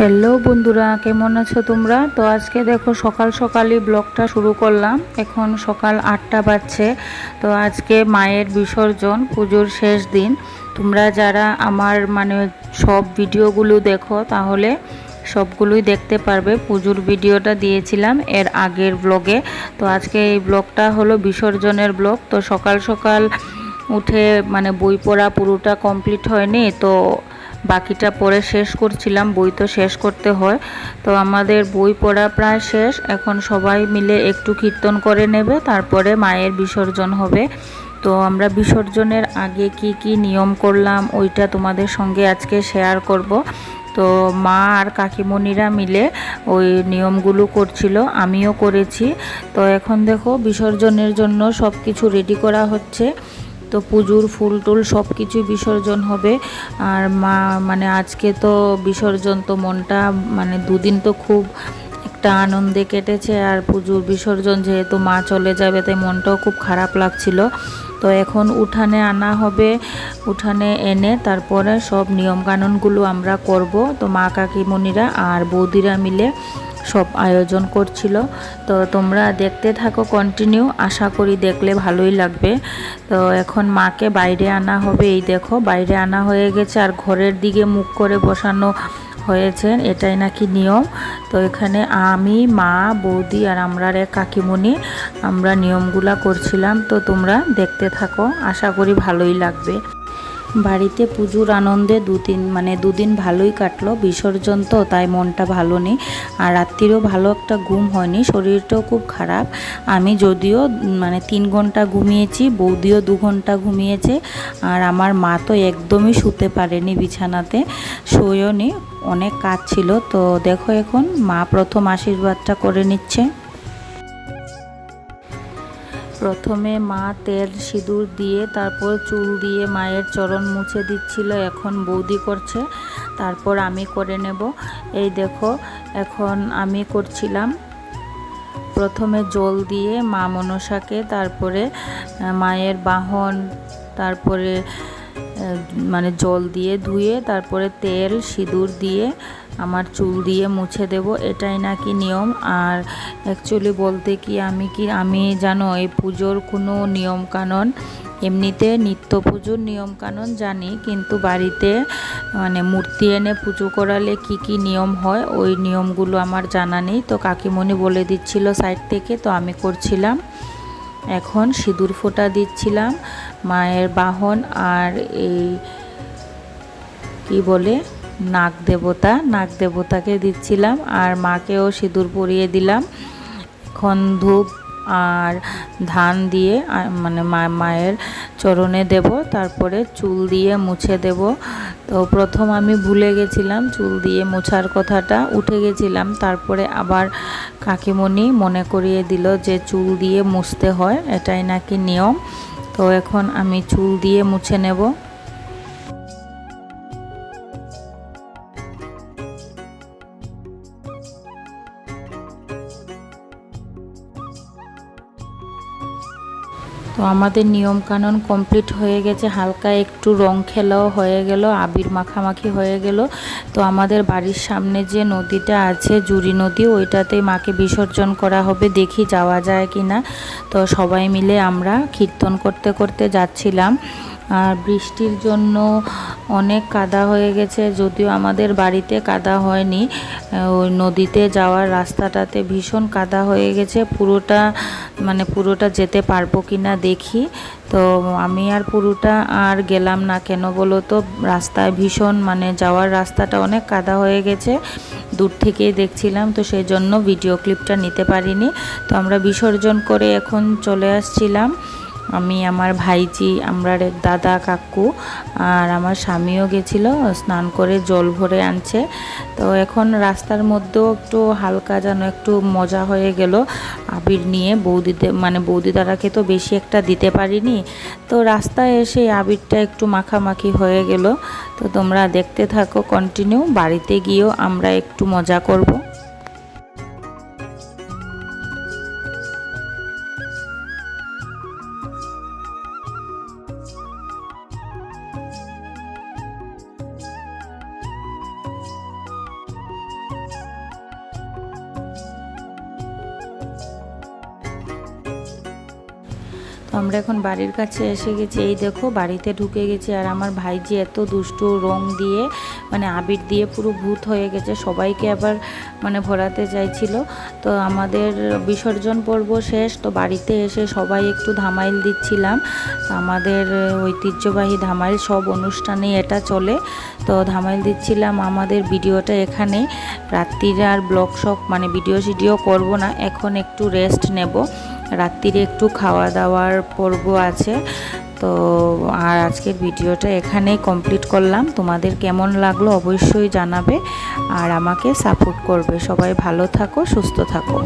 Hello বন্ধুরা, কেমন আছো তোমরা? তো আজকে দেখো সকাল সকালই ব্লগটা শুরু করলাম। এখন সকাল আটটা বাজছে। তো আজকে মায়ের বিসর্জন, পুজোর শেষ দিন। তোমরা যারা আমার মানে সব ভিডিওগুলো দেখো, তাহলে সবগুলোই দেখতে পারবে। পুজোর ভিডিওটা দিয়েছিলাম এর আগের ব্লগে। তো আজকে এই ব্লগটা হলো বিসর্জনের ব্লগ। তো সকাল সকাল উঠে মানে বই পড়া পুরোটা কমপ্লিট হয়নি। তো বাকিটা পড়ে শেষ করছিলাম, বই তো শেষ করতে হয়। তো আমাদের বই পড়া প্রায় শেষ, এখন সবাই মিলে একটু কীর্তন করে নেবে, তারপরে মায়ের বিসর্জন হবে। তো আমরা বিসর্জনের আগে কি কি নিয়ম করলাম, ওইটা তোমাদের সঙ্গে আজকে শেয়ার করব। তো মা আর কাকিমণিরা মিলে ওই নিয়মগুলো করছিল, আমিও করেছি। তো এখন দেখো, বিসর্জনের জন্য সব কিছু রেডি করা হচ্ছে। তো পুজোর ফুল টুল সব কিছুই বিসর্জন হবে। আর মা মানে আজকে তো বিসর্জন, তো মনটা মানে দুদিন তো খুব একটা আনন্দে কেটেছে। আর পুজোর বিসর্জন যেহেতু মা চলে যাবে, তাই মনটাও খুব খারাপ লাগছিল। তো এখন উঠানে আনা হবে, উঠানে এনে তারপরে সব নিয়মকানুনগুলো আমরা করব। তো মা কাকিমণিরা আর বৌদিরা মিলে সব আয়োজন করছিল। তো তোমরা দেখতে থাকো কন্টিনিউ আশা করি দেখলে ভালোই লাগবে। তো এখন মাকে বাইরে আনা হবে। এই দেখো, বাইরে আনা হয়ে গেছে আর ঘরের দিকে মুখ করে বসানো হয়েছে। এটাই নাকি নিয়ম। তো এখানে আমি, মা, বৌদি আর আমরা এক কাকিমণি আমরা নিয়মগুলা করছিলাম। তো তোমরা দেখতে থাকো। আশা করি ভালোই লাগবে। বাড়িতে পুজোর আনন্দে দুদিন মানে দুদিন ভালোই কাটলো। বিসর্জন তো, তাই মনটা ভালো নেই। আর রাত্রিরও ভালো একটা ঘুম হয়নি, শরীরটাও খুব খারাপ। আমি যদিও মানে তিন ঘণ্টা ঘুমিয়েছি, বৌদিও দু ঘণ্টা ঘুমিয়েছে। আর আমার মা তো একদমই শুতে পারেনি বিছানাতে শোয়ও নি অনেক কাজ ছিল। তো দেখো এখন, মা প্রথম আশীর্বাদটা করে নিচ্ছে। প্রথমে মা তেল সিঁদুর দিয়ে, তারপর চুল দিয়ে মায়ের চরণ মুছে দিচ্ছিল, এখন বৌদি করছে, তারপর আমি করে নেব। এই দেখো, এখন আমি করছিলাম। প্রথমে জল দিয়ে মা মনসাকে, তারপরে মায়ের বাহন, তারপরে মানে জল দিয়ে ধুয়ে, তারপরে তেল সিঁদুর দিয়ে আমার চুল দিয়ে মুছে দেব, এটাই নাকি নিয়ম। আর অ্যাকচুয়ালি বলতে কি, আমি কি, আমি জানো, এই পুজোর কোনো নিয়মকানুন, এমনিতে নিত্য পুজোর নিয়মকানুন জানি, কিন্তু বাড়িতে মানে মূর্তি এনে পুজো করালে কি কি নিয়ম হয়, ওই নিয়মগুলো আমার জানা নেই। তো কাকিমণি বলে দিচ্ছিল সাইড থেকে, তো আমি করছিলাম। এখন সিঁদুর ফোঁটা দিচ্ছিলাম, মায়ের বাহন আর এই, কি বলে নাগ দেবতা নাগ দেবতাকে দিচ্ছিলাম আর মাকেও সিঁদুর পরিয়ে দিলাম, এখন ধূপ আর ধান দিয়ে মানে মায়ের চরণে দেব, তারপরে চুল দিয়ে মুছে দেব। তো প্রথম আমি ভুলে গেছিলাম চুল দিয়ে মোছার কথাটা, উঠে গেছিলাম, তারপরে আবার কাকিমণি মনে করিয়ে দিল যে চুল দিয়ে মুছতে হয়, এটাই নাকি নিয়ম। তো এখন আমি চুল দিয়ে মুছে নেব। তো আমাদের নিয়মকানুন কমপ্লিট হয়ে গেছে, হালকা একটু রং খেলাও হয়ে গেল, আবির মাখামাখি হয়ে গেল। তো আমাদের বাড়ির সামনে যে নদীটা আছে জুরি নদী, ওইটাতে মাকে বিসর্জন করা হবে, দেখি যাওয়া যায় কি না তো সবাই মিলে আমরা কীর্তন করতে করতে যাচ্ছিলাম। আর বৃষ্টির জন্য অনেক কাদা হয়ে গেছে, যদিও আমাদের বাড়িতে কাদা হয়নি। ওই নদীতে যাওয়ার রাস্তাটাতে ভীষণ কাদা হয়ে গেছে। পুরোটা মানে পুরোটা যেতে পারব কি না দেখি। তো আমি আর পুরোটা আর গেলাম না কেন বলো তো? রাস্তায় ভীষণ মানে যাওয়ার রাস্তাটা অনেক কাদা হয়ে গেছে। দূর থেকেই দেখছিলাম, তো সেই জন্য ভিডিও ক্লিপটা নিতে পারিনি। তো আমরা বিসর্জন করে এখন চলে আসছিলাম। আমি, আমার ভাইজি, আমরা দাদা, কাকু আর আমার স্বামীও গেছিল, স্নান করে জল ভরে আনছে। তো এখন রাস্তার মধ্যেও একটু হালকা যেন একটু মজা হয়ে গেল। আবির নিয়ে বৌদিতে মানে বৌদি দাদাকে তো বেশি একটা দিতে পারিনি। তো রাস্তায় এসে আবিরটা একটু মাখামাখি হয়ে গেল। তো তোমরা দেখতে থাকো কন্টিনিউ বাড়িতে গিয়েও আমরা একটু মজা করব। তো আমরা এখন বাড়ির কাছে এসে গেছি। এই দেখো, বাড়িতে ঢুকে গেছি আর আমার ভাইজি এত দুষ্টু রং দিয়ে মানে আবির দিয়ে পুরো ভূত হয়ে গেছে, সবাইকে আবার মানে ভরাতে চাইছিল। তো আমাদের বিসর্জন পর্ব শেষ, তো বাড়িতে এসে সবাই একটু ধামাইল দিচ্ছিলাম। তো আমাদের ঐতিহ্যবাহী ধামাইল সব অনুষ্ঠানে এটা চলে। তো ধামাইল দিচ্ছিলাম আমাদের ভিডিওটা এখানে রাত্রিরে আর ব্লগ শক মানে ভিডিও সিডিও করব না, এখন একটু রেস্ট নেব। রাত্রিরে একটু খাওয়া দাওয়ার পর্ব আছে। তো আর আজকের ভিডিওটা এখানেই কমপ্লিট করলাম। তোমাদের কেমন লাগল অবশ্যই জানাবে আর আমাকে সাপোর্ট করবে। সবাই ভালো থাকো, সুস্থ থাকো।